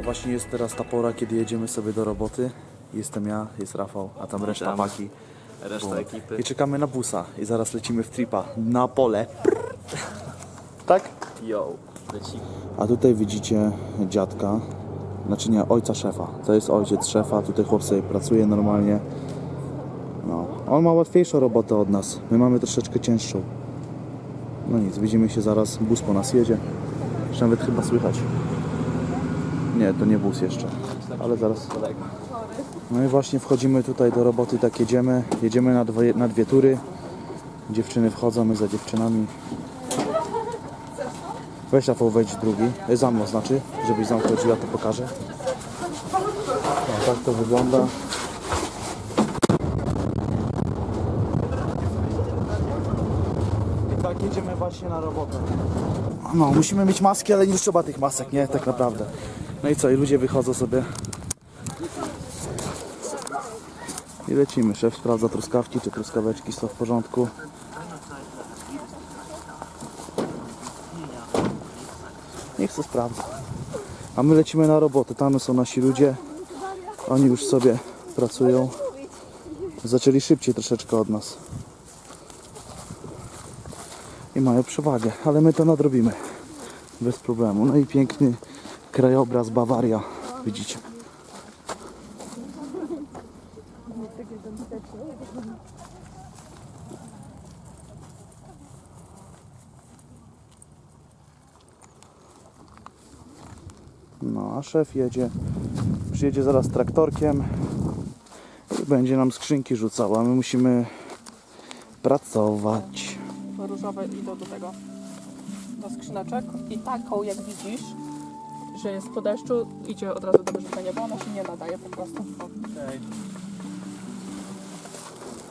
Dobra, właśnie jest teraz ta pora, kiedy jedziemy sobie do roboty. Jestem ja, jest Rafał, a tam reszta Witamy. paki. Reszta ekipy. I czekamy na busa i zaraz lecimy w tripa na pole. Tak? Yo, lecimy. A tutaj widzicie dziadka, znaczy nie, ojca szefa. To jest ojciec szefa, tutaj chłop sobie pracuje normalnie. No, on ma łatwiejszą robotę od nas, my mamy troszeczkę cięższą. No nic, widzimy się zaraz, bus po nas jedzie. Już nawet chyba słychać. Nie, to nie bus jeszcze, ale zaraz. No i właśnie wchodzimy tutaj do roboty, tak jedziemy. Jedziemy na dwie, na dwie tury. Dziewczyny wchodzą, my za dziewczynami. Weź Rafał, wejdź drugi. E, Za mną znaczy, żebyś zamknął drzwi, to pokażę. No, tak to wygląda. I tak jedziemy właśnie na robotę. No, musimy mieć maski, ale nie trzeba tych masek, nie? Tak naprawdę. No i co, i ludzie wychodzą sobie. I lecimy. Szef sprawdza truskawki, czy truskaweczki są w porządku. Niech to sprawdza. A my lecimy na robotę. Tam są nasi ludzie. Oni już sobie pracują. Zaczęli szybciej troszeczkę od nas. I mają przewagę, ale my to nadrobimy. Bez problemu. No i piękny krajobraz Bawaria. Widzicie. No, a szef jedzie, przyjedzie zaraz traktorkiem i będzie nam skrzynki rzucał, a my musimy pracować. różowe idą do tego, do skrzyneczek i taką jak widzisz, że jest po deszczu, idzie od razu do wyrzucenia, bo ona się nie nadaje po prostu.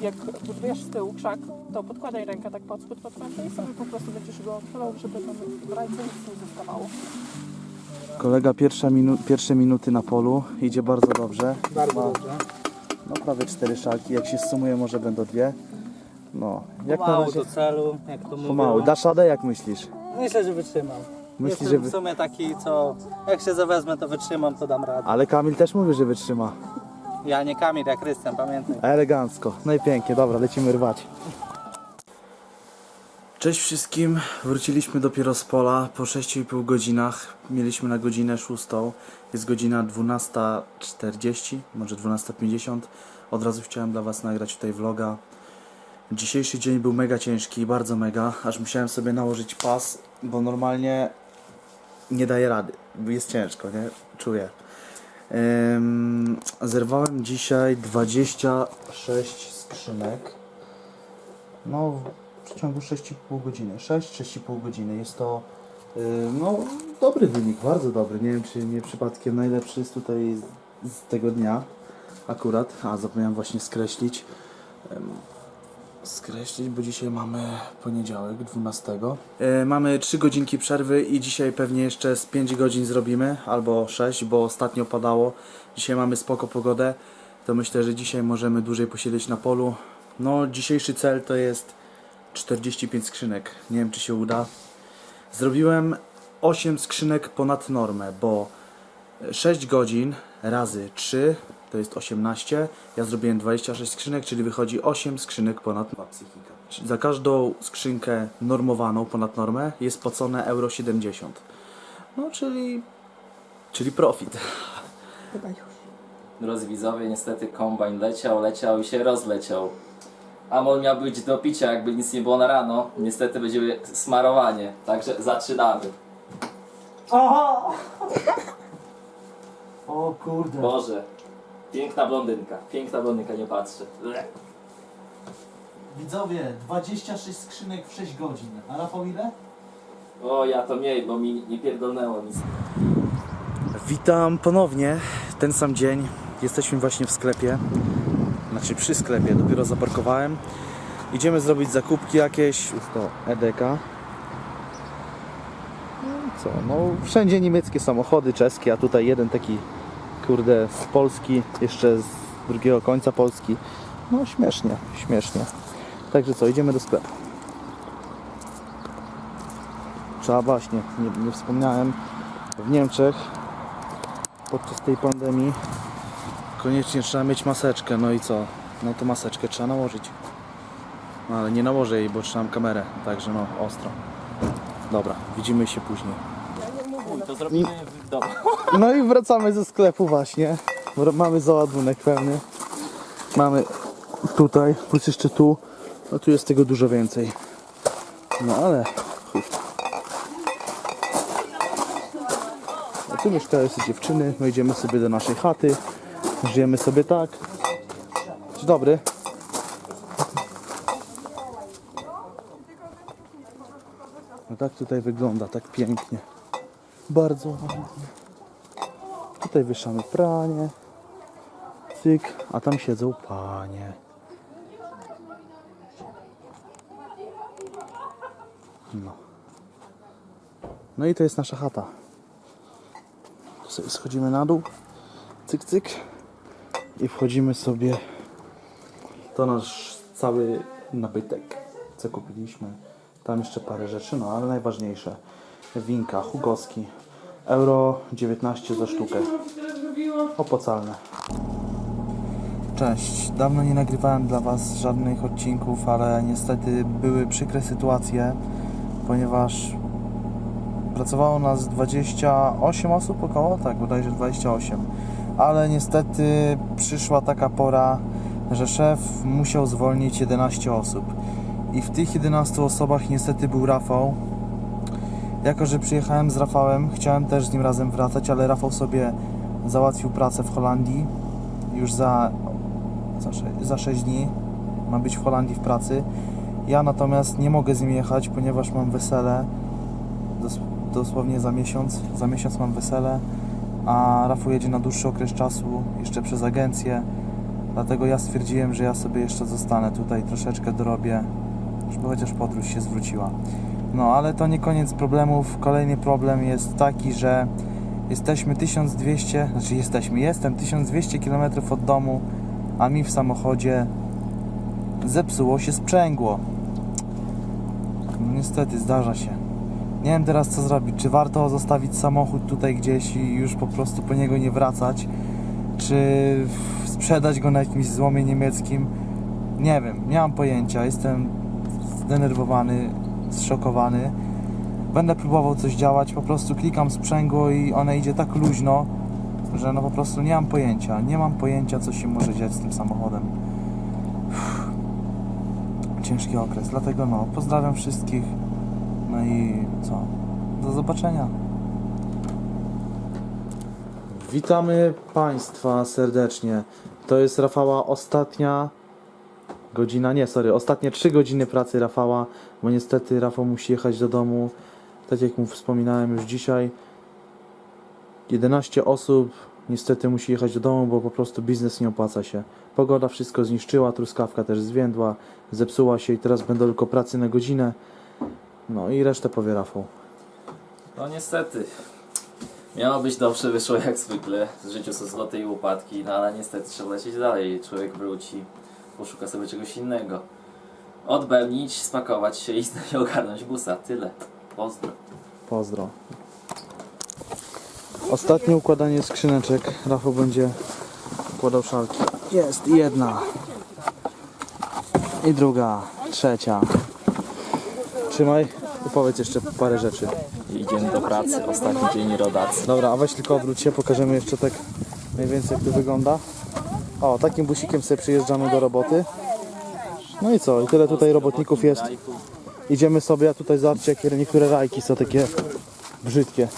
Jak budujesz z tyłu krzak, to podkładaj rękę tak pod spód pod pętlę i sobie po prostu będziesz go odchylał, żeby tam w ręce nic nie zostawało. Kolega pierwsza minu pierwsze minuty na polu, idzie bardzo dobrze. Bardzo Ma, dobrze. no prawie cztery szalki, jak się sumuje może będą dwie. No, jak na Pomału razie do celu, jak to mówią. pomału. Dasz radę jak myślisz? Myślę, że wytrzymam. Myślisz, Jestem że w sumie taki, co jak się zawezmę, to wytrzymam, to dam radę. Ale Kamil też mówi, że wytrzyma. Ja nie Kamil, jak Krystian, pamiętaj. Elegancko. No i pięknie, dobra, lecimy rwać. Cześć wszystkim, wróciliśmy dopiero z pola po 6,5 godzinach. Mieliśmy na godzinę 6. Jest godzina 12.40, może 12.50. Od razu chciałem dla Was nagrać tutaj vloga. Dzisiejszy dzień był mega ciężki, bardzo mega, aż musiałem sobie nałożyć pas, bo normalnie nie daję rady. Jest ciężko, nie? Czuję. Zerwałem dzisiaj 26 skrzynek. No, w przeciągu 6,5 godziny. 6-6,5 godziny. Jest to yy, no, dobry wynik, bardzo dobry. Nie wiem, czy nie przypadkiem najlepszy jest tutaj z, z tego dnia akurat. A, zapomniałem właśnie skreślić. Skreślić, bo dzisiaj mamy poniedziałek, 12. E, mamy 3 godzinki przerwy i dzisiaj pewnie jeszcze z 5 godzin zrobimy, albo 6, bo ostatnio padało. Dzisiaj mamy spoko pogodę, to myślę, że dzisiaj możemy dłużej posiedzieć na polu. No, dzisiejszy cel to jest 45 skrzynek. Nie wiem, czy się uda. Zrobiłem 8 skrzynek ponad normę, bo 6 godzin razy 3 to jest 18. Ja zrobiłem 26 skrzynek, czyli wychodzi 8 skrzynek ponad. Czyli Za każdą skrzynkę normowaną ponad normę jest płacone euro 70. No, czyli czyli profit. Drodzy widzowie, niestety kombajn leciał, leciał i się rozleciał. Amol miał być do picia, jakby nic nie było na rano. Niestety będzie smarowanie, także zaczynamy. O kurde. Boże, piękna blondynka, piękna blondynka, nie patrzę. Ble. Widzowie, 26 skrzynek w 6 godzin. A Rafał ile? O, ja to mniej, bo mi nie pierdolnęło nic. Witam ponownie, ten sam dzień. Jesteśmy właśnie w sklepie, znaczy przy sklepie, dopiero zaparkowałem. Idziemy zrobić zakupki jakieś. Jest to EDK. No i co, no wszędzie niemieckie samochody, czeskie, a tutaj jeden taki, kurde, z Polski, jeszcze z drugiego końca Polski. No śmiesznie, śmiesznie. Także co, idziemy do sklepu. Trzeba właśnie, nie, nie wspomniałem, w Niemczech podczas tej pandemii koniecznie trzeba mieć maseczkę. No i co? No to maseczkę trzeba nałożyć. No ale nie nałożę jej, bo trzymam kamerę. Także no, ostro. Dobra, widzimy się później. To zrobimy w domu. No i wracamy ze sklepu właśnie. Mamy załadunek pełny. Mamy tutaj, plus jeszcze tu. No tu jest tego dużo więcej. No ale. A tu mieszkają sobie dziewczyny. My idziemy sobie do naszej chaty. Żyjemy sobie tak. Dzień dobry. No tak tutaj wygląda, tak pięknie. Bardzo ładnie. Tutaj wieszamy pranie. Cyk, a tam siedzą panie. No. No i to jest nasza chata. Tu sobie schodzimy na dół. Cyk, cyk. I wchodzimy sobie. To nasz cały nabytek, co kupiliśmy. Tam jeszcze parę rzeczy, no ale najważniejsze. Winka, Hugowski. Euro 19 za sztukę. Opłacalne. Cześć. Dawno nie nagrywałem dla Was żadnych odcinków, ale niestety były przykre sytuacje, ponieważ pracowało nas 28 osób około, tak, bodajże 28. Ale niestety przyszła taka pora, że szef musiał zwolnić 11 osób. I w tych 11 osobach niestety był Rafał, jako, że przyjechałem z Rafałem, chciałem też z nim razem wracać, ale Rafał sobie załatwił pracę w Holandii. Już za, za, za 6 dni ma być w Holandii w pracy. Ja natomiast nie mogę z nim jechać, ponieważ mam wesele. Dos, dosłownie za miesiąc. Za miesiąc mam wesele, a Rafał jedzie na dłuższy okres czasu, jeszcze przez agencję. Dlatego ja stwierdziłem, że ja sobie jeszcze zostanę tutaj, troszeczkę dorobię, żeby chociaż podróż się zwróciła. No, ale to nie koniec problemów. Kolejny problem jest taki, że jesteśmy 1200, znaczy jesteśmy, jestem 1200 km od domu, a mi w samochodzie zepsuło się sprzęgło. No, niestety, zdarza się. Nie wiem teraz co zrobić. Czy warto zostawić samochód tutaj gdzieś i już po prostu po niego nie wracać? Czy sprzedać go na jakimś złomie niemieckim? Nie wiem, nie mam pojęcia. Jestem zdenerwowany, zszokowany. Będę próbował coś działać, po prostu klikam sprzęgło i one idzie tak luźno, że no po prostu nie mam pojęcia. Nie mam pojęcia, co się może dziać z tym samochodem. Uff. Ciężki okres, dlatego no, pozdrawiam wszystkich. No i co? Do zobaczenia. Witamy Państwa serdecznie. To jest Rafała ostatnia godzina, nie, sorry, ostatnie 3 godziny pracy Rafała, bo niestety Rafał musi jechać do domu, tak jak mu wspominałem już dzisiaj. 11 osób niestety musi jechać do domu, bo po prostu biznes nie opłaca się. Pogoda wszystko zniszczyła, truskawka też zwiędła, zepsuła się i teraz będą tylko pracy na godzinę. No i resztę powie Rafał. No niestety. Miało być dobrze, wyszło jak zwykle. W życiu są i upadki, no ale niestety trzeba lecieć dalej. Człowiek wróci, poszuka sobie czegoś innego. Odbębnić, spakować się i ogarnąć busa. Tyle. Pozdro. Pozdro. Ostatnie układanie skrzyneczek. Rafał będzie układał szalki. Jest jedna. I druga. Trzecia. Trzymaj i powiedz jeszcze parę rzeczy. Idziemy do pracy. Ostatni dzień rodacy. Dobra, a weź tylko odwróć się, pokażemy jeszcze tak mniej więcej jak to wygląda. O, takim busikiem sobie przyjeżdżamy do roboty. No i co? I tyle tutaj robotników jest. Idziemy sobie, a tutaj zobaczcie jakie niektóre rajki są takie brzydkie.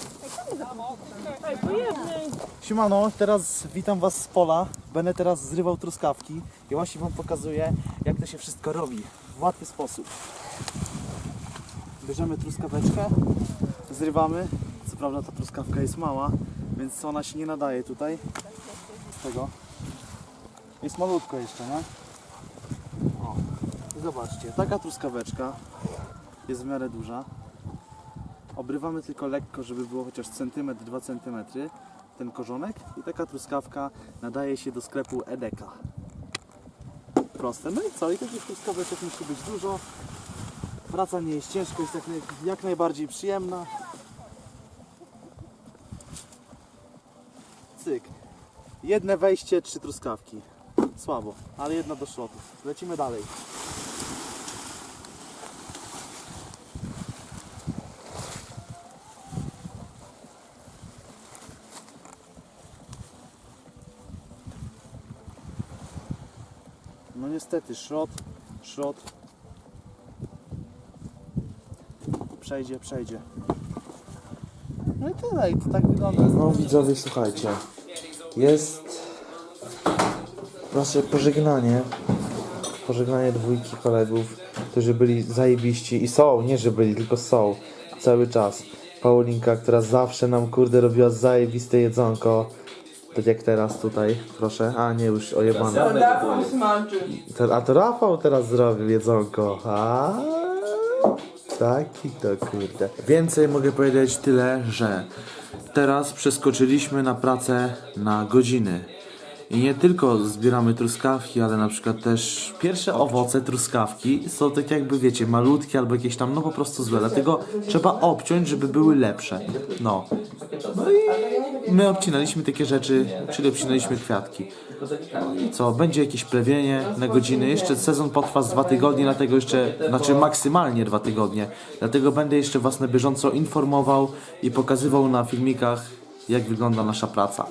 Siemano, teraz witam Was z pola. Będę teraz zrywał truskawki i właśnie Wam pokazuję jak to się wszystko robi w łatwy sposób. Bierzemy truskaweczkę, zrywamy. Co prawda ta truskawka jest mała, więc ona się nie nadaje tutaj. Z tego. Jest malutko jeszcze, nie? O, zobaczcie, taka truskaweczka jest w miarę duża. Obrywamy tylko lekko, żeby było chociaż centymetr, 2 centymetry ten korzonek i taka truskawka nadaje się do sklepu Edeka. Proste. No i co? I takich truskaweczek musi być dużo. Praca nie jest ciężka, jest jak, naj, jak najbardziej przyjemna. cyk. Jedne wejście, trzy truskawki. Słabo, ale jedna do szlotów. Lecimy dalej. No niestety, szrot, szrot. Przejdzie, przejdzie. No i tyle, i to tak wygląda. No widzowie, słuchajcie. Jest nasze pożegnanie. Pożegnanie dwójki kolegów, którzy byli zajebiści i są, nie że byli, tylko są cały czas. Paulinka, która zawsze nam kurde robiła zajebiste jedzonko. Tak jak teraz tutaj, proszę. A nie, już ojebane. To- A to Rafał teraz zrobił jedzonko. A Taki to kurde. Więcej mogę powiedzieć tyle, że teraz przeskoczyliśmy na pracę na godziny. I nie tylko zbieramy truskawki, ale na przykład też pierwsze owoce truskawki są tak jakby wiecie, malutkie albo jakieś tam no po prostu złe. Dlatego trzeba obciąć, żeby były lepsze. No. No i my obcinaliśmy takie rzeczy, czyli obcinaliśmy kwiatki. I co, będzie jakieś plewienie na godziny. Jeszcze sezon potrwa z dwa tygodnie, dlatego jeszcze, znaczy maksymalnie dwa tygodnie. Dlatego będę jeszcze Was na bieżąco informował i pokazywał na filmikach, jak wygląda nasza praca.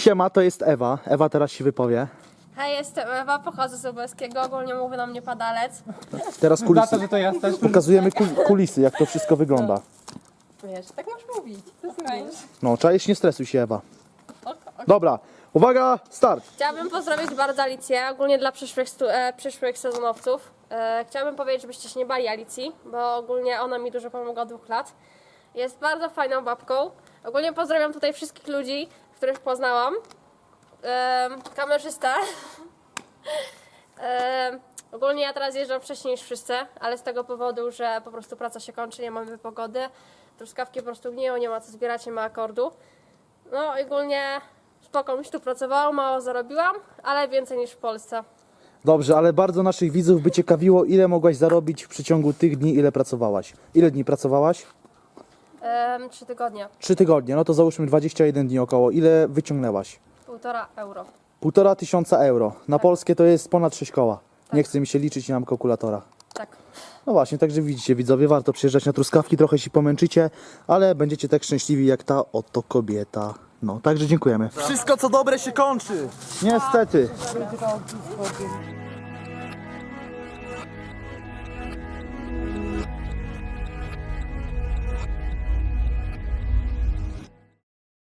Siema, to jest Ewa. Ewa teraz się wypowie. Hej, jestem Ewa, pochodzę z Lubelskiego, ogólnie mówię na mnie padalec. Teraz Za kulisy. że to ja też. Pokazujemy kul- kulisy, jak to wszystko wygląda. Wiesz, tak masz mówić. Spokojnie. No, czaisz, nie stresuj się, Ewa. Dobra, uwaga, start! Chciałabym pozdrowić bardzo Alicję, ogólnie dla przyszłych, stu, e, przyszłych sezonowców. E, chciałabym powiedzieć, żebyście się nie bali Alicji, bo ogólnie ona mi dużo pomogła od dwóch lat. Jest bardzo fajną babką. Ogólnie pozdrawiam tutaj wszystkich ludzi, których poznałam. Kamerzysta. Ogólnie ja teraz jeżdżam wcześniej niż wszyscy, ale z tego powodu, że po prostu praca się kończy, nie mamy pogody. Truskawki po prostu gniją, nie ma co zbierać, nie ma akordu. No ogólnie spoko mi się tu pracowało, mało zarobiłam, ale więcej niż w Polsce. Dobrze, ale bardzo naszych widzów by ciekawiło, ile mogłaś zarobić w przeciągu tych dni, ile pracowałaś. Ile dni pracowałaś? Ehm, trzy tygodnie, Trzy tygodnie, no to załóżmy 21 dni około. Ile wyciągnęłaś? półtora euro. Półtora tysiąca euro. Na polskie to jest ponad 6 koła. Nie chce mi się liczyć, nie mam kalkulatora. Tak. No właśnie, także widzicie widzowie, warto przyjeżdżać na truskawki, trochę się pomęczycie, ale będziecie tak szczęśliwi jak ta oto kobieta. No, także dziękujemy. Wszystko co dobre się kończy. Niestety.